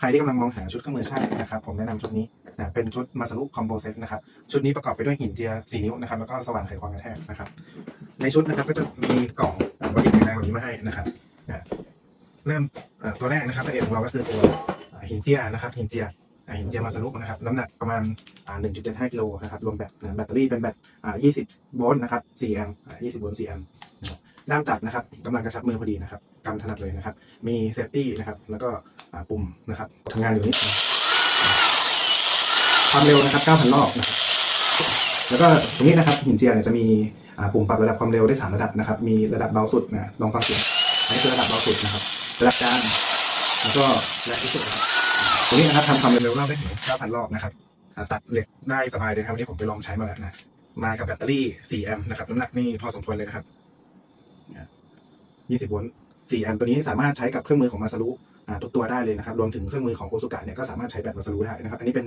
ใครที่กำลังมองหาชุดเครื่องมือช่างนะครับผมแนะนำชุดนี้นะเป็นชุดมาสรุคอมโบเซตนะครับชุดนี้ประกอบไปด้วยหินเจีย4นิ้วนะครับแล้วก็สว่านไขควงกระแทกนะครับในชุดนะครับก็จะมีกล่องบริการแรงแบบนี้มาให้นะครับนะเริ่มตัวแรกนะครับตัวเอกของเราก็คือตัวหินเจียนะครับหินเจียหินเจียมาสรุนะครับน้ำหนักประมาณอ่า1.75กิโลนะครับรวมแบตแบตเตอรี่เป็นแบตอ่า20 โวลต์นะครับ4แอมป์อ่า20 โวลต์4แอมป์ ด้ามจับนะครับกำลังกระชับมือพอดีนะครับกำถนัดเลยนะครับ มีเซฟตี้นะครับ แล้วก็ปุ่มนะครับทำงานอยู่นี้ความเร็วนะครับ9,000รอบนะครับแล้วก็ตรงนี้นะครับหินเจียเนี่ยจะมีปุ่มปรับระดับความเร็วได้ 3 ระดับนะครับ มีระดับเบาสุดนะลองฟังเสียงอันนี้คือระดับเบาสุดนะครับ ระดับกลางแล้วก็แรงที่สุดตรงนี้นะครับทำความเร็วรอบได้ถึง9,000 รอบนะครับตัดเหล็กได้สบายเลยครับวันนี้ผมไปลองใช้มาแล้วนะมากับแบตเตอรี่ 4 แอมป์นะครับน้ำหนักนี่พอสมควรเลยนะครับ 20 โวลต์4แอมป์ตัวนี้สามารถใช้กับเครื่องมือของมาซารุทุกตัวได้เลยนะครับ รวมถึงเครื่องมือของโอซุกะเนี่ยก็สามารถใช้แบตมาซารุได้นะครับ อันนี้เป็น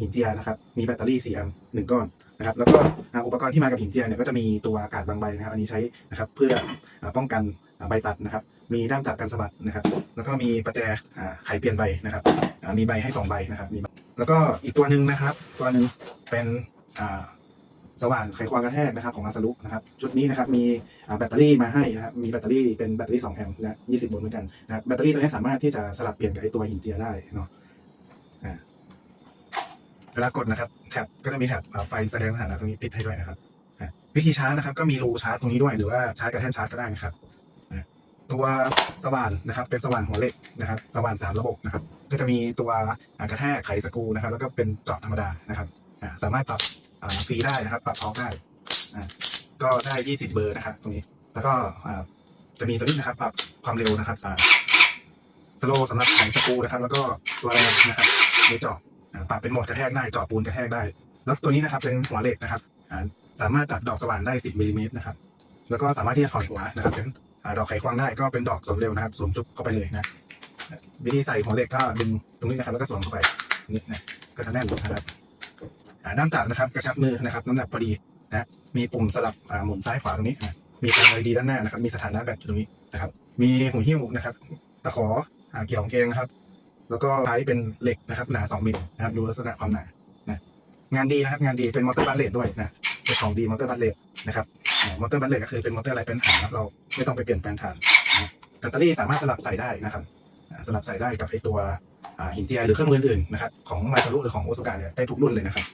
หินเจียนะครับ มีแบตเตอรี่4แอมป์หนึ่งก้อนนะครับ แล้วก็อุปกรณ์ที่มากับหินเจียเนี่ยก็จะมีตัวกาดบางใบนะครับ อันนี้ใช้นะครับเพื่อป้องกันใบตัดนะครับ มีด้ามจับกันสะบัดนะครับ แล้วก็มีประแจไขเปลี่ยนใบนะครับ มีใบให้สองใบนะครับมีแล้วก็อีกตัวหนึ่งนะครับ ตัวหนึ่งเป็น สว่านไขควงกระแทกนะครับของมาซารุนะครับชุดนี้นะครับมีแบตเตอรี่มาให้นะครับมีแบตเตอรี่เป็นแบตเตอรี่ 2 แอมป์นะ20 โวลต์เหมือนกันนะแบตเตอรี่ตัวนี้สามารถที่จะสลับเปลี่ยนกับไอตัวหินเจียได้เนาะเวลากดนะครับแท็บก็จะมีแท็บไฟแสดงสถานะตรงนี้ติดให้ด้วยนะครับวิธีชาร์จนะครับ ก็มีรูชาร์จตรงนี้ด้วยหรือว่าชาร์จกับแท่นชาร์จก็ได้นะครับตัวสว่านนะครับเป็นสว่านหัวเหล็กนะครับ สว่านสามระบบนะครับ ก็จะมีตัวกระแทกไขสกรูนะครับ แล้วก็เป็นเจาะธรรมดานะครับสามารถปรับ ฟรีได้นะครับ ปรับท้องได้ก็ได้ 20 เบอร์นะครับ ตรงนี้ แล้วก็จะมีตัวนี้นะครับ ปรับความเร็วนะครับสโลสำหรับไขสกูนะครับ แล้วก็ตัวแรงนะครับในเจอ่าปรับเป็นโหมดกระแทกได้เจาะปูนกระแทกได้ แล้วตัวนี้นะครับเป็นหัวเหล็กนะครับสามารถจัดดอกสว่านได้ 10มิลลิเมตรนะครับ แล้วก็สามารถที่จะถอดหัวนะครับเป็นอ่ดอกไขควงได้ก็เป็นดอกสมเร็วนะครับสวมจุบเข้าไปเลยนะวิธีใส่หัวเหล็กก็ดึงตรงนี้นะครับ แล้วก็สวมเข้าไปนี่นะก็จะแน่นนะครับ ด้ามจับนะครับกระชับมือนะครับน้ำหนักพอดีนะมีปุ่มสลับหมุนซ้ายขวาตรงนี้อะมีไฟ LED ด้านหน้านะครับมีสถานะแบตอยู่ตรงนี้นะครับมีหูหิ้วนะครับตะขอเกี่ยวของเกงนะครับ แล้วก็ใช้เป็นเหล็กนะครับหนา2มิลนะครับดูลักษณะความหนานะงานดีนะครับงานดีเป็นมอเตอร์บัตเลตด้วยนะเป็นของดีมอเตอร์บัตเลตนะครับมอเตอร์บัตเลตก็คือเป็นมอเตอร์อะไรเป็นฐานเราไม่ต้องไปเปลี่ยนแปลงฐานแบตเตอรี่สามารถสลับใส่ได้นะครับสลับใส่ได้กับไอตัวหินเจียหรือเครื่องมืออื่นๆนะครับของมาซารุหรือของโอซุกะเนี่ยได้ทุกรุ่นเลยนะครับ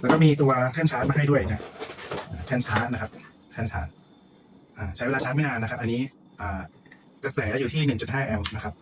แล้วก็มีตัวแท่นชาร์จมาให้ด้วยนะแท่นชาร์จนะครับแท่นชาร์จใช้เวลาชาร์จไม่นานนะครับ อันนี้กระแสอยู่ที่ 1.5 แอมป์นะครับ